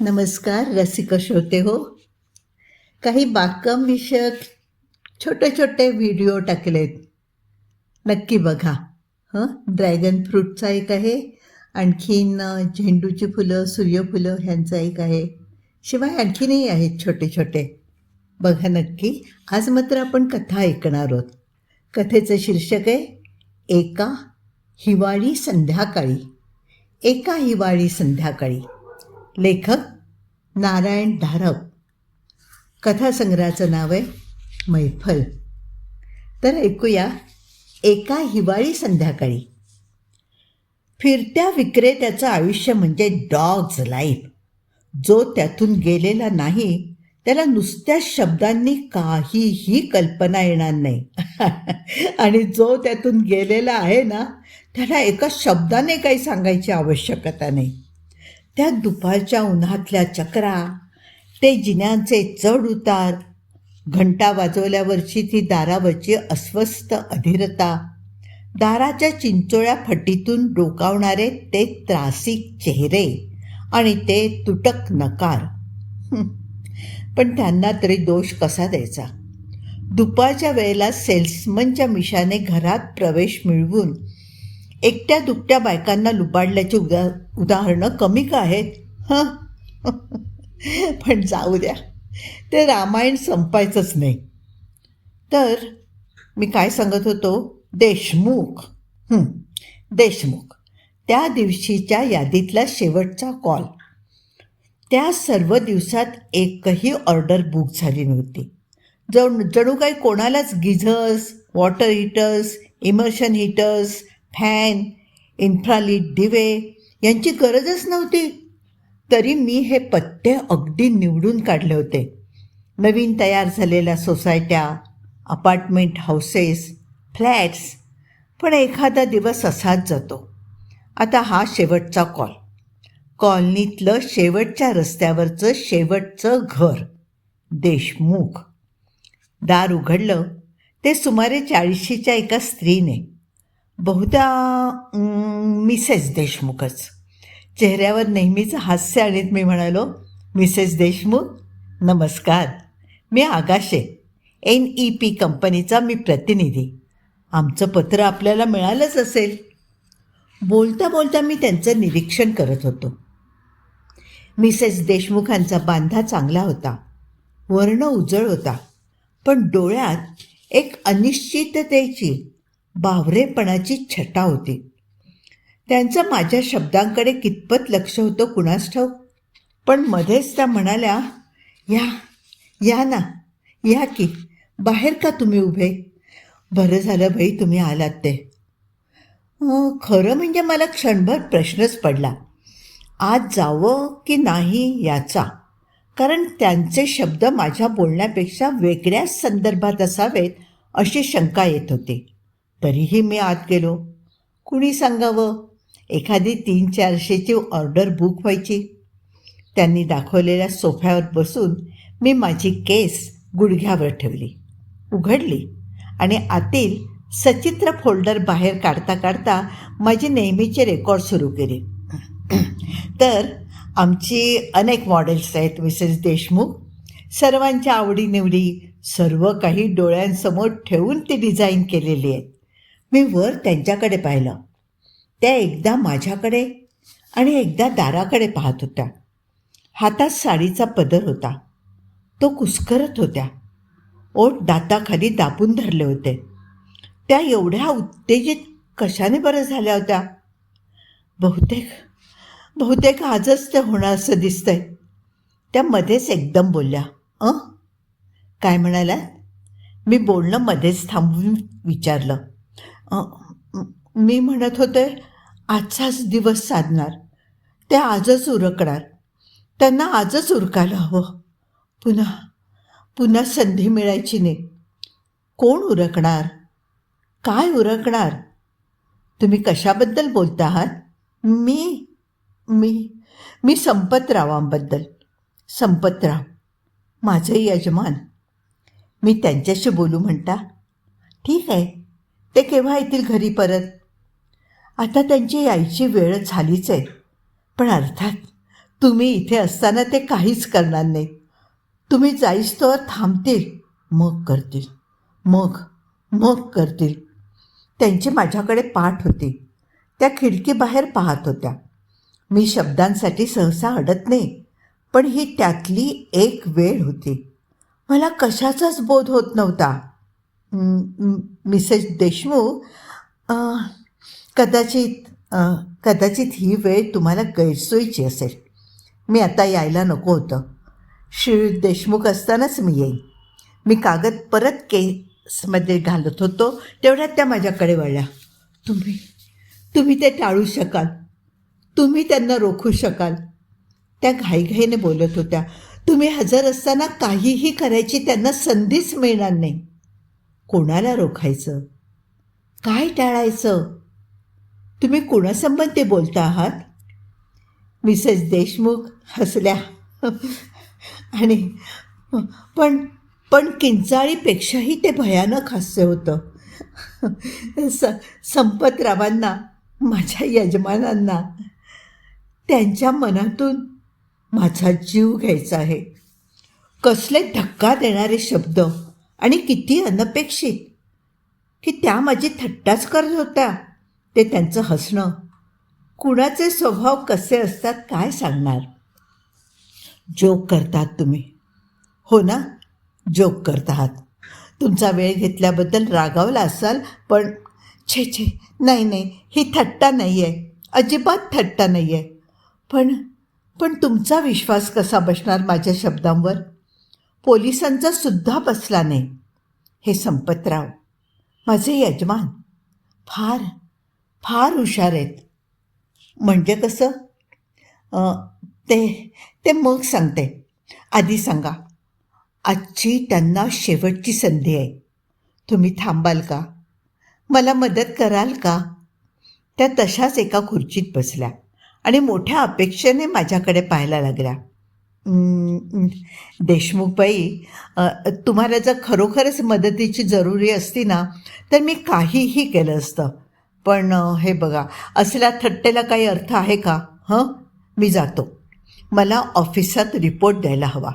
नमस्कार रसिक श्रोते हो. काही बागकाम विषयक छोटे छोटे व्हिडिओ टाकलेत. नक्की बघा. हं? ड्रॅगन फ्रूटचा एक आहे. आणखीन झेंडूची फुलं सूर्यफुलं ह्यांचा एक आहे. शिवाय आणखीनही आहेत छोटे छोटे. बघा नक्की. आज मात्र आपण कथा ऐकणार आहोत. कथेचं शीर्षक आहे एका हिवाळी संध्याकाळी. एका हिवाळी संध्याकाळी. लेखक नारायण धारप कथासंग्रहाचं नाव आहे मैफल. तर ऐकूया एका हिवाळी संध्याकाळी. फिरत्या विक्रेत्याचं आयुष्य म्हणजे डॉग्ज लाईफ. जो त्यातून गेलेला नाही त्याला नुसत्या शब्दांनी काहीही कल्पना येणार नाही. आणि जो त्यातून गेलेला आहे ना त्याला एका शब्दाने काही सांगायची आवश्यकता नाही. त्या दुपारच्या उन्हातल्या चक्रा ते जिन्यांचे चढ उतार घंटा वाजवल्यावरची ती दारावरची अस्वस्थ अधीरता दाराच्या चिंचोळ्या फटीतून डोकावणारे ते त्रासिक चेहरे आणि ते तुटक नकार. पण त्यांना तरी दोष कसा द्यायचा? दुपारच्या वेळेला सेल्समनच्या मिशाने घरात प्रवेश मिळवून एकट्या दुकट्या बायकांना लुबाडल्याची उदा उदाहरणं कमी का आहेत? हां? पण जाऊ द्या. ते रामायण संपायचंच नाही. तर मी काय सांगत होतो? देशमुख. देशमुख. त्या दिवशीच्या यादीतला शेवटचा कॉल. त्या सर्व दिवसात एकही ऑर्डर बुक झाली नव्हती. जण जणू काही कोणालाच geysers water heaters immersion heaters fan इन्फ्रालीट दिवे यांची गरजच नव्हती. तरी मी हे पत्ते अगदी निवडून काढले होते. नवीन तयार झालेल्या सोसायट्या अपार्टमेंट हाऊसेस फ्लॅट्स पण एखादा दिवस असाच जातो. आता हा शेवटचा कॉल. कॉलनीतलं शेवटच्या रस्त्यावरचं शेवटचं घर. देशमुख. दार उघडलं. ते सुमारे चाळीशीच्या एका स्त्रीने बहुधा मिसेस देशमुखच. चेहऱ्यावर नेहमीच हास्य आणीत मी म्हणालो मिसेस देशमुख नमस्कार. मी आगाशे एन ई पी कंपनीचा मी प्रतिनिधी. आमचं पत्र आपल्याला मिळालंच असेल. बोलता बोलता मी त्यांचं निरीक्षण करत होतो. मिसेस देशमुखांचा बांधा चांगला होता. वर्ण उजळ होता. पण डोळ्यात एक अनिश्चिततेची बावरेपणाची छटा होती. त्यांचं माझ्या शब्दांकडे कितपत लक्ष होतं कुणास ठाऊक? पण मध्येच त्या म्हणाल्या या या ना या की बाहेर का तुम्ही उभे? बरं झालं बाई तुम्ही आलात ते. खरं म्हणजे मला क्षणभर प्रश्नच पडला. आज जावं की नाही याचा? कारण त्यांचे शब्द माझ्या बोलण्यापेक्षा वेगळ्याच संदर्भात असावेत अशी शंका येत होती. तरीही मी आत गेलो. कुणी सांगावं? एखादी तीन चारशेची ऑर्डर बुक व्हायची. त्यांनी दाखवलेल्या सोफ्यावर बसून मी माझी केस गुडघ्यावर ठेवली. उघडली आणि आतील सचित्र फोल्डर बाहेर काढता काढता माझे नेहमीचे रेकॉर्ड सुरू केले. तर आमची अनेक मॉडेल्स आहेत मिसेस देशमुख. सर्वांच्या आवडीनिवडी सर्व काही डोळ्यांसमोर ठेवून ती डिझाईन केलेली आहेत. मी वर त्यांच्याकडे पाहिलं. त्या एकदा माझ्याकडे आणि एकदा दाराकडे पाहत होत्या. हातात साडीचा पदर होता. तो कुस्करत होत्या. ओठ दाताखाली दाबून धरले होते. त्या एवढ्या उत्तेजित कशाने बरं झाल्या होत्या? बहुतेक बहुतेक आजच ते होणार असं दिसतंय. त्या मध्येच एकदम बोलल्या अ? काय म्हणाला मी बोलणं मध्येच थांबून विचारलं. मी म्हणत होते आजचाच दिवस साधणार. ते आजच उरकणार. त्यांना आजच उरकायला हवं. पुन्हा पुन्हा संधी मिळायची नाही. कोण उरकणार? काय उरकणार? तुम्ही कशाबद्दल बोलता आहात? मी मी मी संपतरावांबद्दल. संपतराव माझे यजमान. मी त्यांच्याशी बोलू म्हणता. ठीक आहे. ते केव्हा येतील घरी परत? आता त्यांची यायची वेळ झालीच आहे. पण अर्थात तुम्ही इथे असताना ते काहीच करणार नाहीत. तुम्ही जाईस्तोवर थांबतील मग करतील मग मग करतील. त्यांची माझ्याकडे पाठ होती. त्या खिडकीबाहेर पाहत होत्या. मी शब्दांसाठी सहसा अडत नाही पण ही त्यातली एक वेळ होती. मला कशाचाच बोध होत नव्हता. मिसेस देशमुख कदाचित कदाचित ही वेळ तुम्हाला गैरसोयीची असेल. मी आता यायला नको होतं. श्री देशमुख असतानाच मी येईन. मी कागद परत केसमध्ये घालत होतो तेवढ्यात त्या माझ्याकडे वळल्या. तुम्ही तुम्ही ते टाळू शकाल. तुम्ही त्यांना रोखू शकाल. त्या घाईघाईने बोलत होत्या. तुम्ही हजर असताना काहीही करायची त्यांना संधीच मिळणार नाही. कोणाला रोखायचं? काय टाळायचं? तुम्ही कोणासंबंधी बोलता आहात? मिसेस देशमुख हसल्या. आणि पण पण किंचाळीपेक्षाही ते भयानक हास्य होतं. स संपतरावांना माझ्या यजमानांना त्यांच्या मनातून माझा जीव घ्यायचा आहे. कसले धक्का देणारे शब्द. आणि किती अनपेक्षित की त्या माझी थट्टाच करत होत्या. ते त्यांचं हसणं. कुणाचे स्वभाव कसे असतात काय सांगणार? जोक करतात तुम्ही. हो ना? जोक आहात तुमचा वेळ घेतल्याबद्दल रागावला असाल पण छे छे नाही नाही ही थट्टा नाही आहे अजिबात थट्टा नाही आहे पण पण तुमचा विश्वास कसा बसणार माझ्या शब्दांवर? पोलिसांचा सुद्धा बसला नाही. हे संपतराव माझे यजमान फार फार हुशार आहेत. म्हणजे कसं? ते ते मग सांगते. आधी सांगा. आजची त्यांना शेवटची संधी आहे. तुम्ही थांबाल का? मला मदत कराल का? त्या तशाच एका खुर्चीत बसल्या आणि मोठ्या अपेक्षेने माझ्याकडे पाहायला लागल्या. देशमुखबाई तुम्हाला जर खरोखरच मदतीची जरुरी असती ना तर मी काहीही केलं असतं. पण हे बघा असल्या थट्टेला काही अर्थ आहे का? हं? मी जातो. मला ऑफिसात रिपोर्ट द्यायला हवा.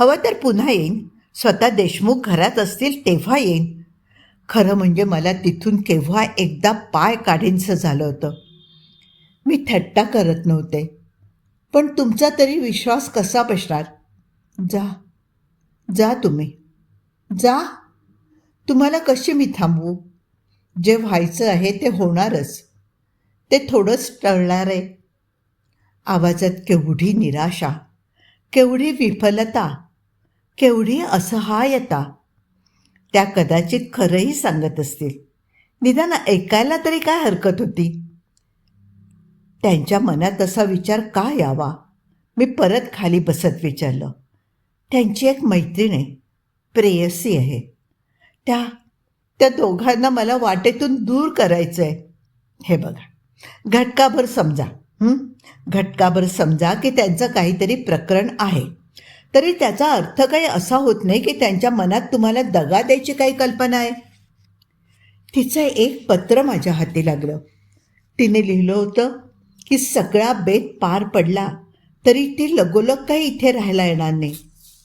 हवा तर पुन्हा येईन. स्वतः देशमुख घरात असतील तेव्हा येईन. खरं म्हणजे मला तिथून केव्हा एकदा पाय काढीनसं झालं होतं. मी थट्टा करत नव्हते. पण तुमचा तरी विश्वास कसा बसणार? जा. जा तुम्ही. जा. तुम्हाला कशी मी थांबवू? जे व्हायचं आहे ते होणारच. ते थोडंच टळणार आहे. आवाजात केवढी निराशा केवढी विफलता केवढी असहायता. त्या कदाचित खरंही सांगत असतील. निदान ऐकायला तरी काय हरकत होती? त्यांच्या मनात असा विचार का यावा? मी परत खाली बसत विचारलं. त्यांची एक मैत्रीण आहे. प्रेयसी आहे. त्या त्या दोघांना मला वाटेतून दूर करायचं आहे हे बघा. घटकाभर समजा. घटकाभर समजा की त्यांचं काहीतरी प्रकरण आहे. तरी त्याचा अर्थ काही असा होत नाही की त्यांच्या मनात तुम्हाला दगा द्यायची काही कल्पना आहे. तिचं एक पत्र माझ्या हाती लागलं. तिने लिहिलं होतं की सगळा बेत पार पडला तरी ती लगोलग काही इथे राहायला येणार नाही.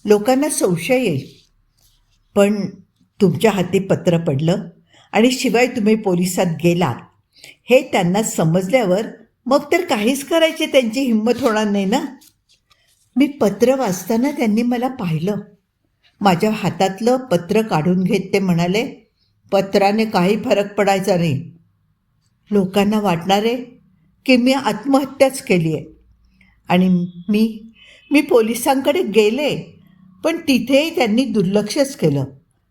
लोकांना संशय येईल. पण तुमच्या हाती पत्र पडलं आणि शिवाय तुम्ही पोलिसात गेलात हे त्यांना समजल्यावर मग तर काहीच करायची त्यांची हिंमत होणार नाही ना? मी पत्र वाचताना त्यांनी मला पाहिलं. माझ्या हातातलं पत्र काढून घेत ते म्हणाले पत्राने काही फरक पडायचा नाही. लोकांना वाटणार आहे की मी आत्महत्याच केली आहे. आणि मी मी पोलिसांकडे गेले पण तिथेही त्यांनी दुर्लक्षच केलं.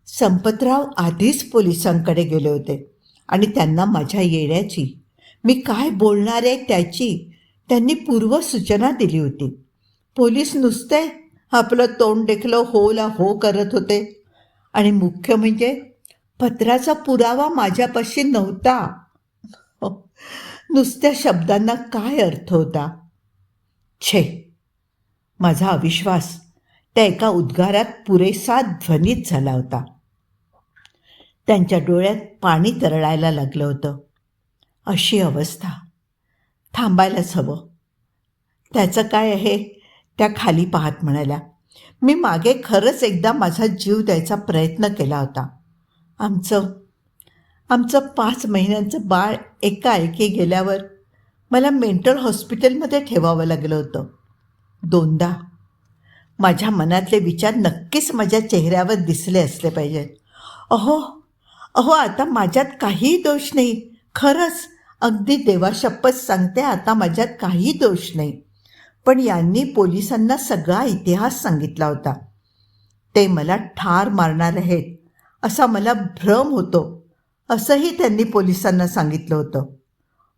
संपतराव आधीच पोलिसांकडे गेले होते आणि त्यांना माझ्या येण्याची मी काय बोलणार आहे त्याची त्यांनी पूर्वसूचना दिली होती. पोलीस नुसते आपलं तोंड देखलं होला हो करत होते. आणि मुख्य म्हणजे पत्राचा पुरावा माझ्यापाशी नव्हता. नुसत्या शब्दांना काय अर्थ होता? छे. माझा अविश्वास त्या एका उद्गारात पुरेसा ध्वनित झाला होता. त्यांच्या डोळ्यात पाणी तरळायला लागलं होतं. अशी अवस्था. थांबायलाच हवं. त्याचं काय आहे? त्या खाली पाहत म्हणाल्या. मी मागे खरंच एकदा माझा जीव द्यायचा प्रयत्न केला होता. आमचं आमचं पाच महिन्यांचं बाळ एकाएकी गेल्यावर मला मेंटल हॉस्पिटलमध्ये ठेवावं लागलं होतं. दोनदा. माझ्या मनातले विचार नक्कीच माझ्या चेहऱ्यावर दिसले असले पाहिजेत अहो अहो आता माझ्यात काहीही दोष नाही. खरंच अगदी देवाशपथ सांगते आता माझ्यात काही दोष नाही. पण यांनी पोलिसांना सगळा इतिहास सांगितला होता. ते मला ठार मारणार आहेत असा मला भ्रम होतो. असंही त्यांनी पोलिसांना सांगितलं होतं.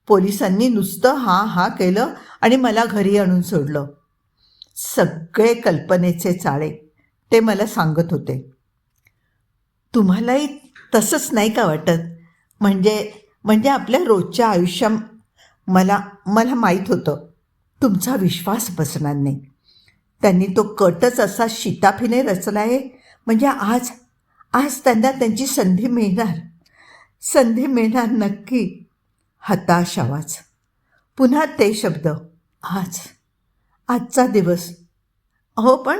पोलिसांनी नुसतं हा हा केलं आणि मला घरी आणून सोडलं. सगळे कल्पनेचे चाळे ते मला सांगत होते. तुम्हालाही तसंच नाही का वाटत? म्हणजे म्हणजे आपल्या रोजच्या आयुष्या मला मला माहीत होतं. तुमचा विश्वास बसणार नाही. त्यांनी तो कटच असा शिताफीने रचला आहे म्हणजे आज आज त्यांना त्यांची संधी मिळणार. संधी मिळणार नक्की. हताश आवाज. पुन्हा ते शब्द आज. आजचा दिवस. हो पण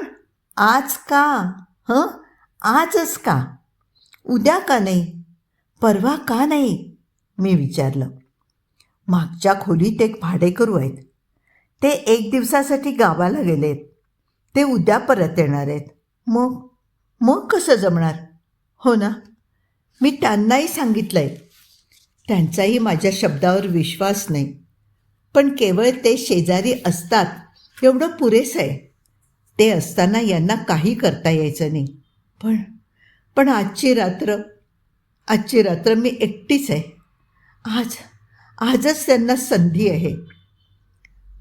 आज का? हं? आजच का? उद्या का नाही? परवा का नाही? मी विचारलं. मागच्या खोलीत एक भाडेकरू आहेत. ते एक दिवसासाठी गावाला गेलेत. ते उद्या परत येणार आहेत. मग? मग कसं जमणार? हो ना. मी त्यांनाही सांगितलं आहे त्यांचाही माझ्या शब्दावर विश्वास नाही. पण केवळ ते शेजारी असतात एवढं पुरेसं आहे. ते असताना यांना काही करता यायचं नाही. पण पण आजची रात्र आजची रात्र मी एकटीच आहे. आज आजच त्यांना संधी आहे.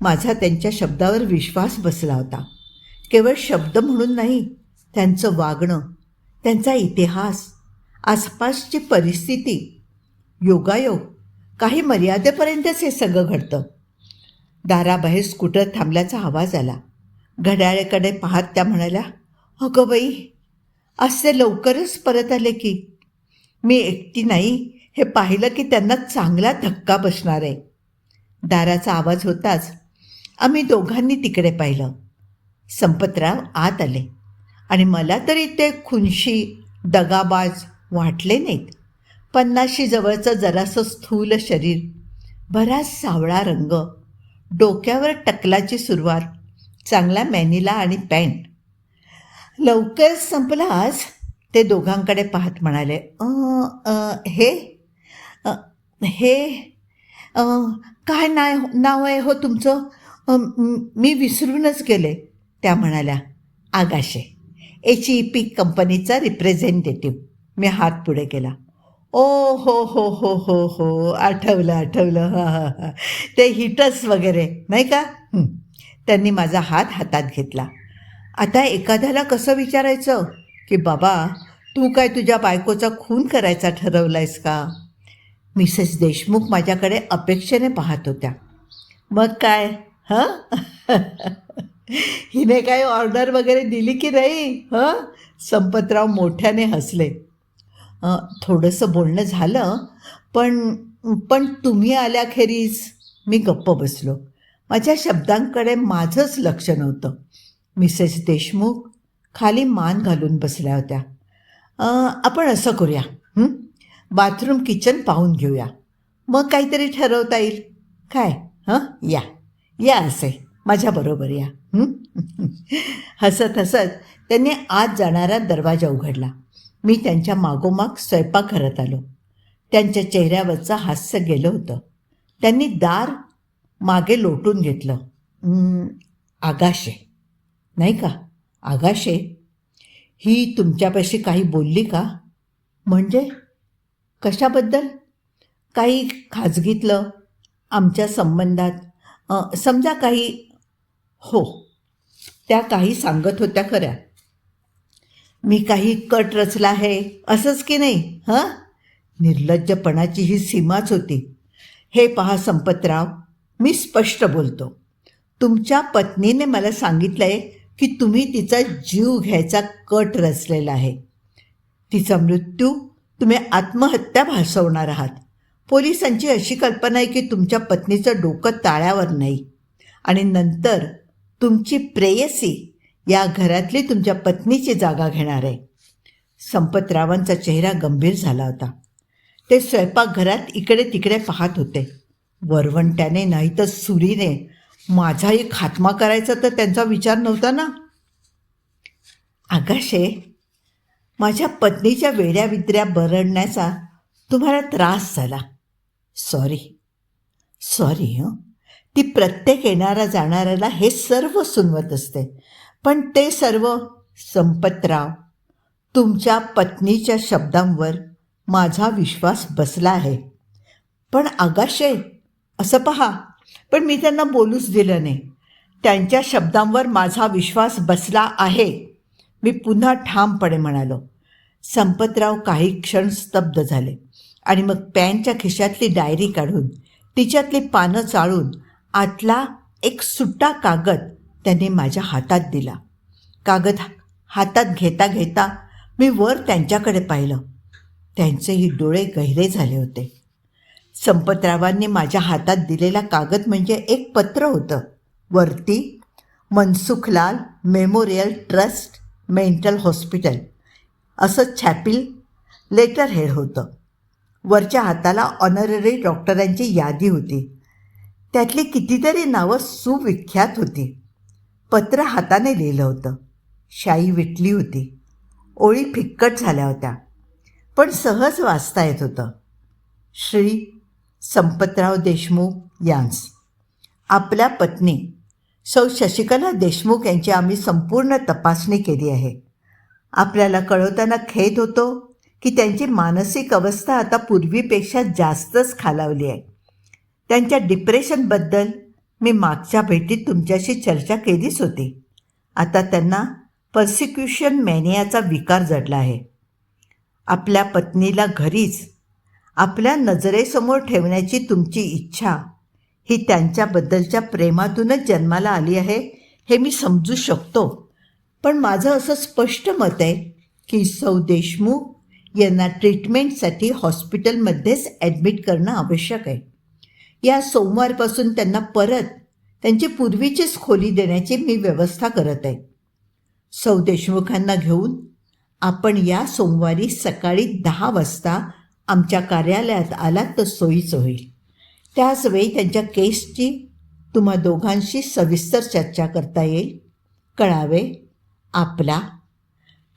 माझा त्यांच्या शब्दावर विश्वास बसला होता. केवळ शब्द म्हणून नाही त्यांचं वागणं त्यांचा इतिहास आसपासची परिस्थिती योगायोग काही मर्यादेपर्यंतच हे सगळं घडतं. दाराबाहेर स्कूटर थांबल्याचा आवाज आला. घड्याळ्याकडे पाहत त्या म्हणाल्या अगं बाई असे लवकरच परत आले की. मी एकटी नाही हे पाहिलं की त्यांना चांगला धक्का बसणार आहे. दाराचा आवाज होताच आम्ही दोघांनी तिकडे पाहिलं. संपतराव आत आले आणि मला तरी ते खुनशी दगाबाज वाटले नाहीत. पन्नाशी जवळचं जरासं स्थूल शरीर बराच सावळा रंग डोक्यावर टकलाची सुरुवात चांगला मॅनिला आणि पॅन्ट. लवकर संपला आज? ते दोघांकडे पाहत म्हणाले हे? आ, हे? काय नाय नाव आहे हो तुमचं? मी विसरूनच गेले त्या म्हणाल्या. आगाशे एच ई पी कंपनीचा रिप्रेझेंटेटिव्ह मी हात पुढे केला. ओ हो हो हो हो हो आठवलं आठवलं. हां हां हां. ते हिटर्स वगैरे नाही का. त्यांनी माझा हात हातात घेतला. आता एखाद्याला कसं विचारायचं? की बाबा तू काय तुझ्या बायकोचा खून करायचा ठरवलायस का? मिसेस देशमुख माझ्याकडे अपेक्षेने पाहत होत्या. मग काय? हां? हिने काय ऑर्डर वगैरे दिली की नाही? हां? संपतराव मोठ्याने हसले. थोडंसं बोलणं झालं पण पण तुम्ही आल्याखेरीज मी गप्प बसलो. माझ्या शब्दांकडे माझंच लक्ष नव्हतं. मिसेस देशमुख खाली मान घालून बसल्या होत्या. आपण असं करूया बाथरूम किचन पाहून घेऊया. मग काहीतरी ठरवता येईल. काय? हं? या. या असे. माझ्याबरोबर या. हसत हसत त्यांनी आत जाणारा दरवाजा उघडला. मी त्यांच्या मागोमाग स्वयंपाक करत आलो. त्यांच्या चेहऱ्यावरचं हास्य गेलं होतं. त्यांनी दार मागे लोटून घेतलं. आगाशे. नाही का? आगाशे? ही तुमच्यापाशी काही बोलली का? म्हणजे? कशाबद्दल? काही खाजगीतलं. आमच्या संबंधात. समजा काही हो. त्या काही सांगत होत्या खऱ्या. मी काही कट रचला आहे. असंच की नाही? हां? निर्लज्जपणाची ही सीमाच होती. हे पहा संपतराव मी स्पष्ट बोलतो. तुमच्या पत्नीने मला सांगितलं आहे की तुम्ही तिचा जीव घ्यायचा कट रचलेला आहे. तिचा मृत्यू तुम्ही आत्महत्या भासवणार आहात. पोलिसांची अशी कल्पना आहे की तुमच्या पत्नीचं डोकं ताळ्यावर नाही. आणि नंतर तुमची प्रेयसी या घरातली तुमच्या पत्नीची जागा घेणार आहे. संपतरावांचा चेहरा गंभीर झाला होता. ते स्वयंपाकघरात इकडे तिकडे पाहत होते. वरवंट्याने नाही तर सुरीने माझाही खात्मा करायचा तर त्यांचा विचार नव्हता ना? आकाशे माझ्या पत्नीच्या वेड्या विद्र्या बरडण्याचा तुम्हाला त्रास झाला. सॉरी. सॉरी हं. ती प्रत्येक येणारा जाणाऱ्याला हे सर्व सुनवत असते. पण ते सर्व संपतराव तुमच्या पत्नीच्या शब्दांवर माझा विश्वास बसला आहे. पण आगाशे असं पहा. पण मी त्यांना बोलूच दिलं नाही. त्यांच्या शब्दांवर माझा विश्वास बसला आहे. मी पुन्हा ठामपणे म्हणालो. संपतराव काही क्षण स्तब्ध झाले आणि मग पॅनच्या खिशातली डायरी काढून तिच्यातली पानं चाळून आतला एक सुट्टा कागद त्याने माझ्या हातात दिला. कागद हातात घेता घेता मी वर त्यांच्याकडे पाहिलं. त्यांचेही डोळे गहिरे झाले होते. संपतरावांनी माझ्या हातात दिलेला कागद म्हणजे एक पत्र होतं. वरती Mansukhlal memorial trust mental hospital असं छॅपिल लेटर हेड होतं. वरच्या हाताला ऑनररी डॉक्टरांची यादी होती. त्यातली कितीतरी नावं सुविख्यात होती. पत्र हाताने लिहिलं होतं. शाई विटली होती. ओळी फिक्कट झाल्या होत्या. पण सहज वाचता येत होतं. श्री संपतराव देशमुख यांस. आपल्या पत्नी. सौ शशिकला देशमुख यांची आम्ही संपूर्ण तपासणी केली आहे. आपल्याला कळवताना खेद होतो की त्यांची मानसिक अवस्था आता पूर्वीपेक्षा जास्तच खालावली आहे. त्यांच्या डिप्रेशनबद्दल मी मागच्या भेटीत तुमच्याशी चर्चा केलीच होती. आता त्यांना पर्सिक्युशन मॅनियाचा विकार जडला आहे. आपल्या पत्नीला घरीच आपल्या नजरेसमोर ठेवण्याची तुमची इच्छा ही त्यांच्याबद्दलच्या प्रेमातूनच जन्माला आली आहे हे मी समजू शकतो. पण माझं असं स्पष्ट मत आहे की सौ देशमुख यांना ट्रीटमेंटसाठी हॉस्पिटलमध्येच ॲडमिट करणं आवश्यक आहे. या सोमवारपासून त्यांना परत त्यांची पूर्वीचीच खोली देण्याची मी व्यवस्था करत आहे. सौ देशमुखांना घेऊन आपण या सोमवारी सकाळी दहा वाजता आमच्या कार्यालयात आलात तर सोयीचं होईल. त्याच वेळी त्यांच्या केसची तुम्हा दोघांशी सविस्तर चर्चा करता येईल. कळावे आपला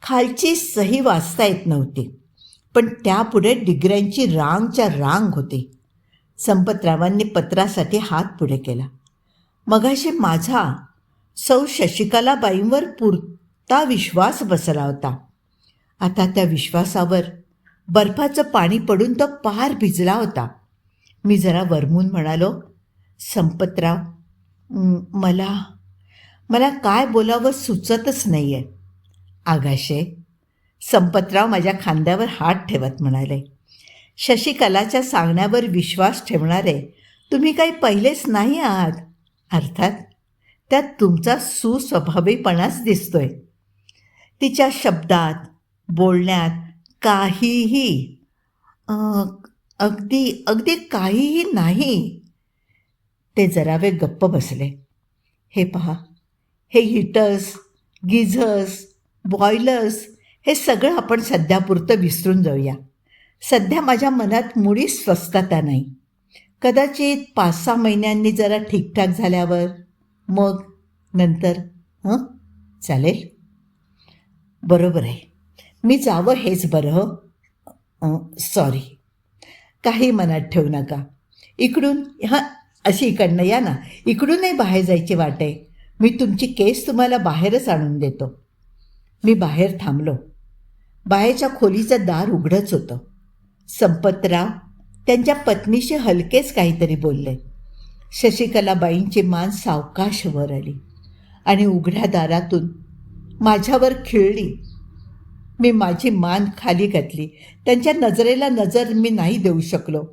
खालची सही वाचता येत नव्हती पण त्यापुढे डिग्र्यांची रांगच्या रांग होती. संपतरावांनी पत्रासाठी हात पुढे केला. मगाशी माझा सौ शशिकलाबाईंवर पुरता विश्वास बसला होता. आता त्या विश्वासावर बर्फाचं पाणी पडून तो पार भिजला होता. मी जरा वरमून म्हणालो संपतराव मला मला काय बोलावं सुचतच नाही आहे आगाशे संपतराव माझ्या खांद्यावर हात ठेवत म्हणाले. शशिकलाच्या सांगण्यावर विश्वास ठेवणारे तुम्ही काही पहिलेच नाही आहात. अर्थात त्यात तुमचा सुस्वभावीपणाच दिसतोय. तिच्या शब्दात बोलण्यात काहीही अगदी अगदी काहीही नाही. ते जरावे गप्प बसले. हे पहा हे हिटर्स गिझर्स बॉयलर्स हे सगळं आपण सध्यापुरतं विसरून जाऊया. सध्या माझ्या मनात मुळीच स्वस्थता नाही. कदाचित पाच सहा महिन्यांनी जरा ठीकठाक झाल्यावर. मग नंतर हं? चालेल? बरोबर आहे. मी जावं हेच बरं सॉरी काही मनात ठेवू नका. इकडून हां? अशी इकडनं या ना. इकडूनही बाहेर जायची वाट आहे. मी तुमची केस तुम्हाला बाहेरच आणून देतो. मी बाहेर थांबलो. बाहेरच्या खोलीचं दार उघडंच होतं. संपतराव त्यांच्या पत्नीशी हलकेच काहीतरी बोलले. शशिकलाबाईंची मान सावकाश वर आली आणि उघड्या दारातून माझ्यावर खिळली. मी माझी मान खाली घातली. त्यांच्या नजरेला नजर मी नाही देऊ शकलो.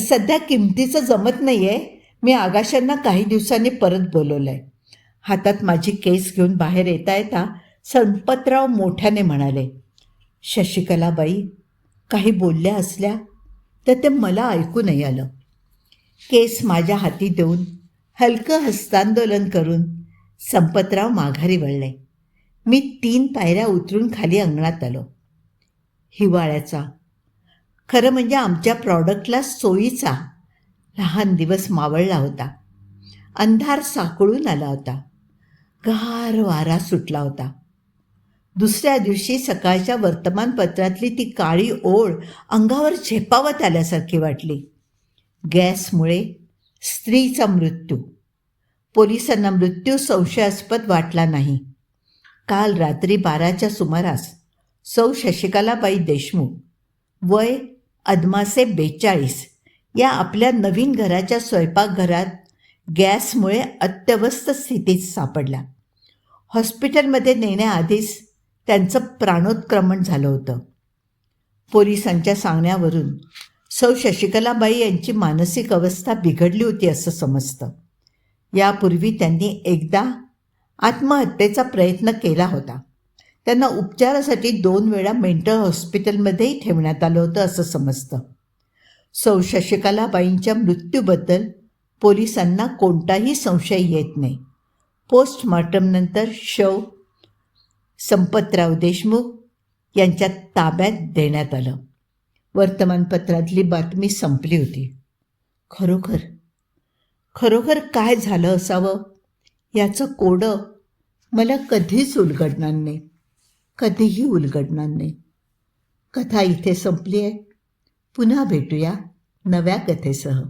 सध्या किमतीचं जमत नाही आहे मी आगाशांना काही दिवसांनी परत बोलवलं आहे हातात माझी केस घेऊन बाहेर येता येता संपतराव मोठ्याने म्हणाले शशिकलाबाई काही बोलल्या असल्या तर ते मला ऐकू नाही आलं. केस माझ्या हाती देऊन हलकं हस्तांदोलन करून संपतराव माघारी वळले. मी तीन पायऱ्या उतरून खाली अंगणात आलो. हिवाळ्याचा. खरं म्हणजे आमच्या प्रॉडक्टला सोयीचा लहान दिवस मावळला होता. अंधार साकळून आला होता. गार वारा सुटला होता. दुसऱ्या दिवशी सकाळच्या वर्तमानपत्रातली ती काळी ओळ अंगावर झेपावत आल्यासारखी वाटली. गॅसमुळे स्त्रीचा मृत्यू. पोलिसांना मृत्यू संशयास्पद वाटला नाही. काल रात्री बाराच्या सुमारास सौ शशिकलाबाई देशमुख वय अदमासे बेचाळीस या आपल्या नवीन घराच्या स्वयंपाकघरात गॅसमुळे अत्यवस्थ स्थितीत सापडला. हॉस्पिटलमध्ये नेण्याआधीच त्यांचं प्राणोत्क्रमण झालं होतं. पोलिसांच्या सांगण्यावरून सौ शशिकलाबाई यांची मानसिक अवस्था बिघडली होती असं समजतं. यापूर्वी त्यांनी एकदा आत्महत्येचा प्रयत्न केला होता. त्यांना उपचारासाठी दोन वेळा मेंटल हॉस्पिटलमध्येही ठेवण्यात आलं होतं असं समजतं. सौ शशिकलाबाईंच्या मृत्यूबद्दल पोलिसांना कोणताही संशय येत नाही. पोस्टमॉर्टमनंतर शव संपतराव देशमुख यांच्या ताब्यात देण्यात आलं. वर्तमानपत्रातली बातमी संपली होती. खरोखर? खरोखर काय झालं असावं? याचं कोडं मला कधीच उलगडणार नाही. कधीही उलगडणार नाही. कथा इथे संपली आहे. पुन्हा भेटूया नव्या कथेसह.